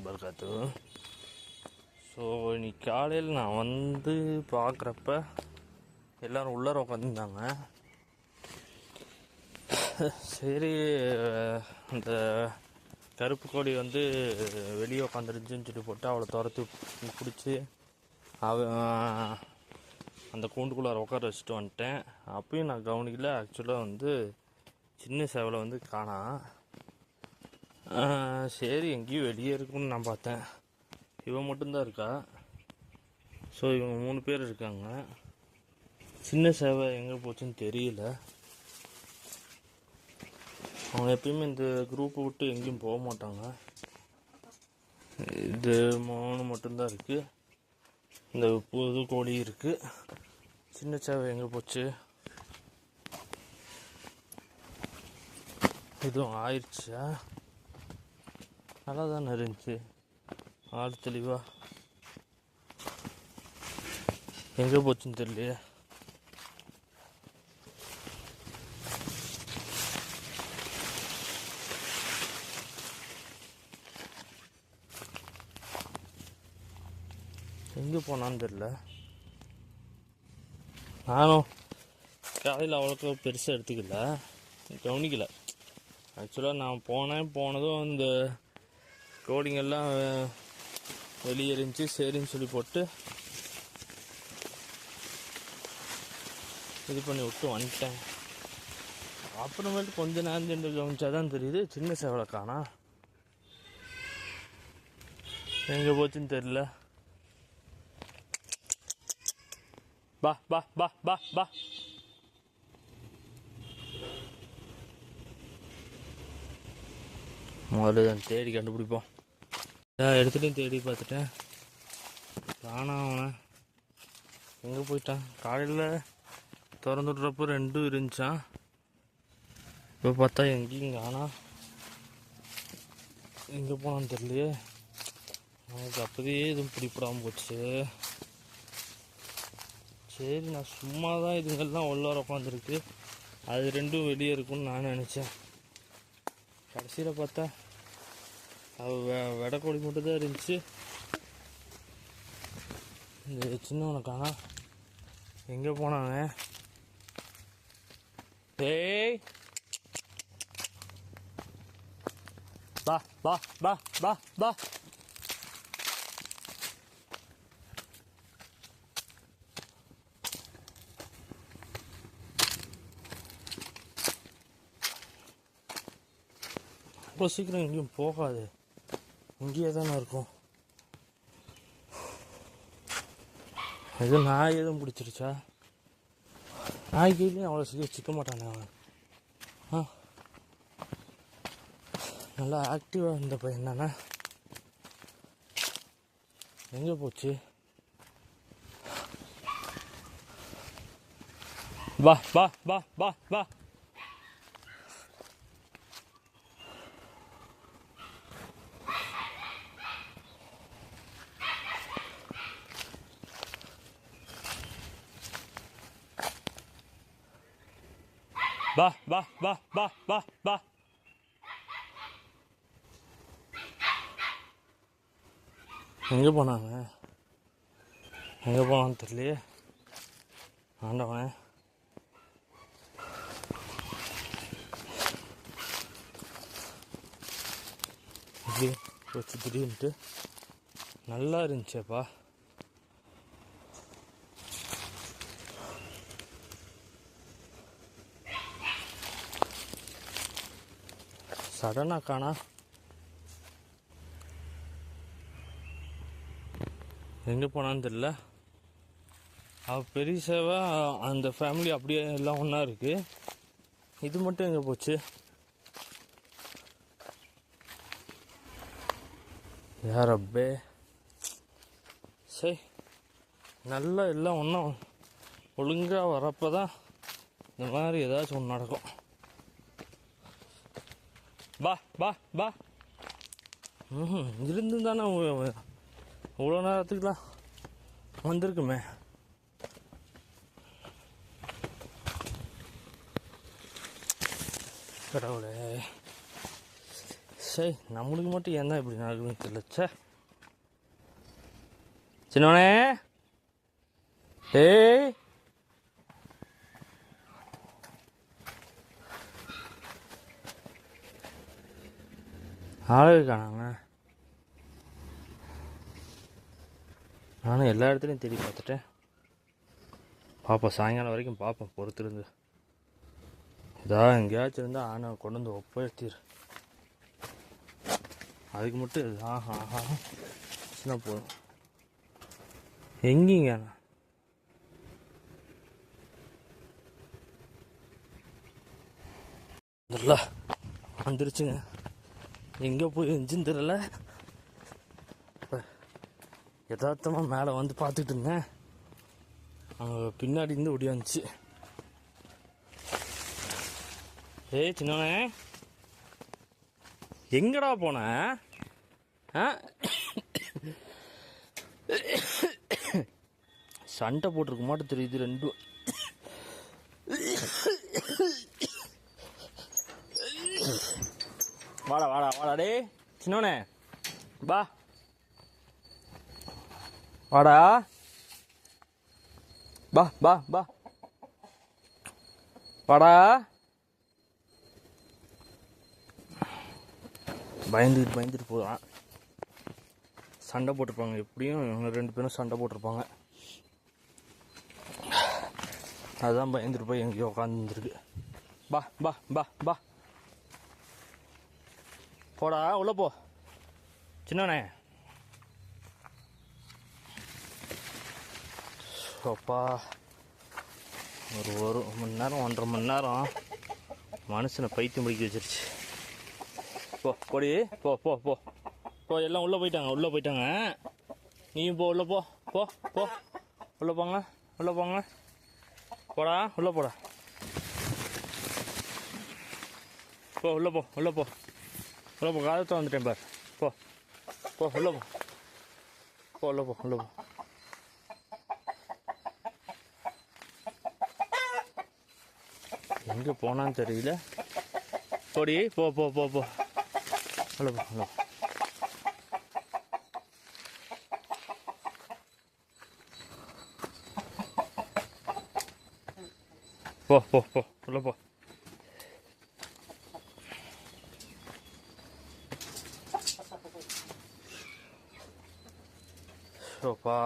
வபர்காத்து so இன்னைக்கு காலையில் நான் வந்து பார்க்குறப்ப எல்லோரும் உள்ளார உட்காந்துருந்தாங்க சரி அந்த கருப்பு கோழி வந்து வெளியே உட்காந்துருந்துச்சுன்னு சொல்லி போட்டு அவளை துரத்து பிடிச்சி அவ அந்த கூண்டுக்குள்ளார உட்கார வச்சுட்டு வந்துட்டேன். அப்பயும் நான் கவனிக்கல. ஆக்சுவலாக வந்து சின்ன சேவலை வந்து காணாம் சரி எங்கேயும் வெளியே இருக்குன்னு நான் பார்த்தேன். இவன் மட்டும்தான் இருக்கா? ஸோ இவங்க மூணு பேர் இருக்காங்க. சின்ன சேவை எங்கே போச்சுன்னு தெரியல. அவங்க எப்பயுமே இந்த குரூப்பை விட்டு எங்கேயும் போக மாட்டாங்க. இது மூணு மட்டும்தான் இருக்குது இந்த புது கோழி இருக்குது சின்ன சேவை எங்கே போச்சு? இதுவும் ஆயிடுச்சா? நல்லா தானே இருந்துச்சு. ஆள் தெளிவாக எங்கே போச்சுன்னு தெரியலையே. எங்கே போனான்னு தெரில நானும் காலையில் அவ்வளோக்கு பெருசாக எடுத்துக்கல. கவனிக்கல. ஆக்சுவலாக நான் போனேன் போனதும் இந்த கோடிங்கெல்லாம் வெளியே இருந்துச்சு சரின்னு சொல்லி போட்டு இது பண்ணி விட்டு வந்துட்டேன். அப்புறமேட்டு கொஞ்ச நேரம் சென்று கவனிச்சாதான் தெரியுது சின்ன சேவலை காணா. எங்கே போச்சுன்னு தெரியல. பா பா பா பா பா. முதல்ல தான் தேடி கண்டுபிடிப்போம். எல்லா இடத்துலையும் தேடி பார்த்துட்டேன். காணாம் அவனை. எங்கே போயிட்டான்? காலையில் திறந்து விட்றப்போ ரெண்டும் இருந்துச்சான் இப்போ பார்த்தா எங்கேயும் காணா. எங்கே போனான்னு தெரியலையே. எனக்கு அப்போதே எதுவும் பிடிப்படாமல் போச்சு. சரி நான் சும்மா தான் இதுங்கெல்லாம் உள்ளார உட்காந்துருக்கு. அது ரெண்டும் வெளியே இருக்கும்னு நான் நினச்சேன். கடைசியில் பார்த்தா அது வெடக்கோடி மட்டும் தான் இருந்துச்சு. இந்த சின்னவனை எங்கே போனாங்க? டேய்! பா பா பா பா பா. அவ்வளோ சீக்கிரம் எங்கேயும் போகாது. இங்கேயே தானே இருக்கும். எதுவும் நாய் எதுவும் பிடிச்சிருச்சா? நாய் கீழே அவ்வளோ சீக்கிரம் சிக்க மாட்டானே அவன். ஆ. நல்லா ஆக்டிவாக இருந்த பையன் தானே? எங்கே போச்சு? வா வா வா வா வா. வா வா வா வா வா வா எங்கே போனாங்க? எங்கே போனான்னு தெரியலையே. ஆண்டவனே. இப்படி வச்சு திடீர்னுட்டு. நல்லா இருந்துச்சேப்பா. சடனாக காணா. எங்கே போனான்னு தெரியல. அவள் பெரியசேவை அந்த ஃபேமிலி அப்படியே எல்லாம் ஒன்றா இருக்குது இது மட்டும் எங்கே போச்சு? யார் அப்பே? சரி நல்லா எல்லாம் ஒன்றும் ஒழுங்காக வரப்போ தான் இந்த மாதிரி ஏதாச்சும் ஒன்று நடக்கும். பா பா ம் இருந்து தானே இவ்வளோ நேரத்துக்குலாம் வந்திருக்குமே. கடவுளே. சரி நம்மளுக்கு மட்டும் ஏன் தான் இப்படி நடக்குதுன்னு தெரியல சே. சின்னவனே. ஏய். ஆளே காணாங்க நானும் எல்லா இடத்துலையும் தேடி பார்த்துட்டேன். பார்ப்போம் சாயங்காலம் வரைக்கும் பார்ப்போம் பொறுத்திருந்து. இதா எங்கேயாச்சும் இருந்தால் ஆனை கொண்டு வந்து ஒப்பேத்திரு அதுக்கு மட்டும் இது. ஆஹா ஆஹா சின்ன போதும் எங்கேங்க அண்ணா? இல்ல வந்துருச்சுங்க. எங்கே போய் இருந்துச்சுன்னு தெரியல. இப்போ யதார்த்தமாக மேலே வந்து பார்த்துட்டு இருந்தேன். அங்கே பின்னாடி இருந்து ஒடியாந்துச்சு ஏய் சின்னவனே. எங்கடா போன? ஆ? சண்டை போட்டிருக்க மாட்டேன் தெரியுது ரெண்டும். வாடா வாடா வாடா டே சின்னவனே பா வாடா. பா பா பா வாடா. பயந்துட்டு பயந்துட்டு போகிறான் சண்டை போட்டிருப்பாங்க எப்படியும் இவங்க ரெண்டு பேரும் சண்டை போட்டிருப்பாங்க. அதான் பயந்துட்டு போய் எங்கேயோ உட்காந்துருக்கு பா பா பா பா போடா உள்ள போ. சின்னண்ணே அப்பா ஒரு ஒரு மணி நேரம் ஒன்றரை மணி நேரம் மனுஷனை பைத்தியம் பிடிக்க வச்சிருச்சு. போ கொடி போ போ போ. போ எல்லாம் உள்ளே போயிட்டாங்க உள்ளே போயிட்டாங்க. நீயும் போ உள்ளே போ. போ போ. உள்ளே போங்க உள்ளே போங்க. போடா உள்ளே போடா. போ உள்ளே போ உள்ளே போ. உள்ள போ காலத்தை வந்துட்டேன் பார் போ போ உள்ள போ போ உள்ள போ உள்ள போ எங்கே போனான்னு தெரியல. போடி போ போ போ போ. உள்ள போ உள்ள போ போ போ. போ உள்ள போ ஷோப்பா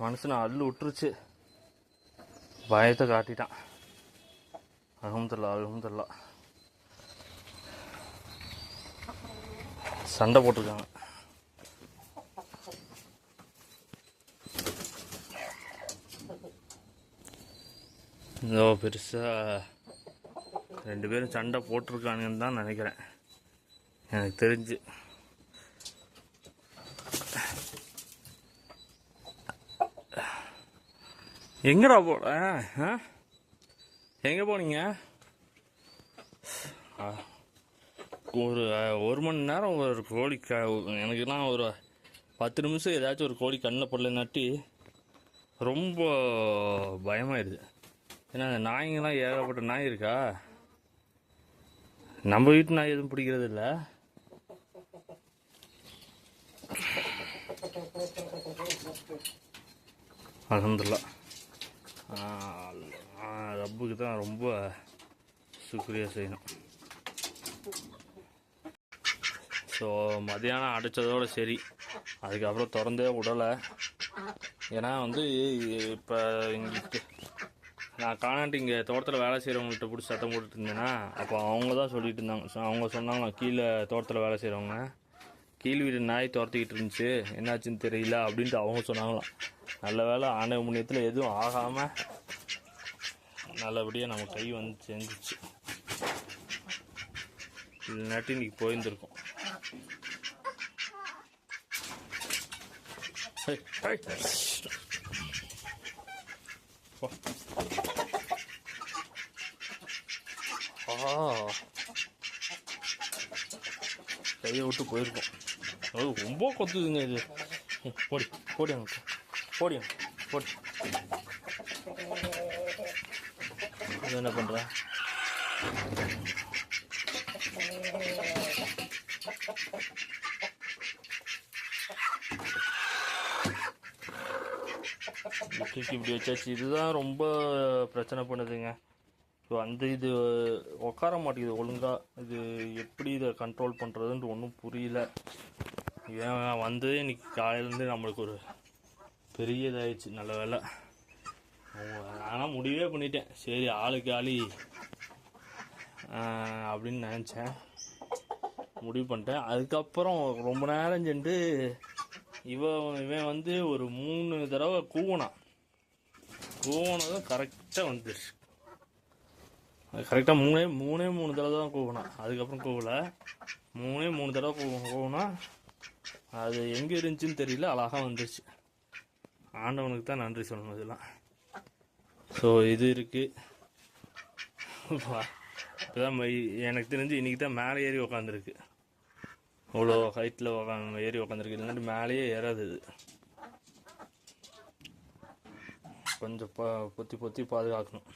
மனுஷனை அள்ளு விட்டுருச்சு. பயத்தை காட்டிட்டான். அகமதுல்லா அகமதுல்லா சண்டை போட்டிருக்காங்க. இதோ பெருசாக ரெண்டு பேரும் சண்டை போட்டிருக்கானுங்கன்னு தான் நினைக்கிறேன். எனக்கு தெரிஞ்சு. எங்கடா போட ஆ? எங்கே போனீங்க? ஒரு ஒரு மணி நேரம் ஒரு கோழி க எனக்குன்னா ஒரு பத்து நிமிஷம் ஏதாச்சும் ஒரு கோழி கண்ணில் படலைனாட்டி ரொம்ப பயமாயிடுது ஏன்னா அந்த நாய்ங்கெல்லாம் ஏகப்பட்ட நாய் இருக்கா? நம்ம வீட்டு நாய் எதுவும் பிடிக்கிறது இல்லை? அலமதுல்லா. ரப்புக்கு தான் ரொம்ப சுக்ரியா செய்யணும். ஸோ மதியானம் அடைச்சதோடு சரி. அதுக்கப்புறம் திறந்தே விடலை. ஏன்னா வந்து இப்போ எங்களுக்கு நான் காணாட்டி இங்கே தோட்டத்தில் வேலை செய்கிறவங்கள்ட்ட பிடிச்சி சத்தம் போட்டுட்டு இருந்தேன்னா அப்போ அவங்க தான் சொல்லிட்டு இருந்தாங்க. அவங்க சொன்னாங்க கீழே தோட்டத்தில் வேலை செய்கிறவங்க கீழ் வீடு நாய் துரத்திக்கிட்டு இருந்துச்சு. என்னாச்சுன்னு தெரியல அப்படின்ட்டு அவங்க சொன்னாங்களாம். நல்ல வேலை ஆணவ முன்னியத்தில் எதுவும் ஆகாமல் நல்லபடியாக நம்ம கை வந்து செஞ்சிச்சு. இல்லாட்டி இன்றைக்கி போயிருந்துருக்கோம். 어우 못 போ. ஆ கையை விட்டு போயிருக்கோம் அது ரொம்ப கொத்துதுங்க இது ம், இது என்ன பண்ற தூக்கி இப்படி வச்சாச்சு இதுதான் ரொம்ப பிரச்சனை பண்ணுதுங்க. ஸோ அந்த இது உட்கார மாட்டேங்குது. ஒழுங்காக இது எப்படி இதை கண்ட்ரோல் பண்ணுறதுன்ட்டு ஒன்றும் புரியல. ஏன் வந்ததே இன்னைக்கு காலையிலேருந்து நம்மளுக்கு ஒரு பெரிய இதாகிடுச்சு நல்ல வேலை. ஆனால் முடிவே பண்ணிட்டேன். சரி ஆளுக்கு ஆளி அப்படின்னு நினச்சேன். முடிவு பண்ணிட்டேன். அதுக்கப்புறம் ரொம்ப நேரம் சென்று இவன் இவன் வந்து ஒரு மூணு தடவை கூவனான் கூவனதும் கரெக்டாக வந்துடுச்சு கரெக்டாக மூணே மூணே மூணு தடவை தான் கூவனான் அதுக்கப்புறம் கூவல. மூணே மூணு தடவை கூவனா. அது எங்கே இருந்துச்சுன்னு தெரியல அழகாக வந்துருச்சு. ஆண்டவனுக்கு தான் நன்றி சொல்லணும் இதெல்லாம். ஸோ இது இருக்குது இப்போதான் எனக்கு தெரிஞ்சு இன்றைக்கி தான் மேலே ஏறி உக்காந்துருக்கு. அவ்வளோ ஹைட்டில் உக்கா ஏறி உக்காந்துருக்கு. இல்லாட்டி மேலேயே ஏறாது இது. கொஞ்சம் ப பொத்தி பொத்தி பாதுகாக்கணும்.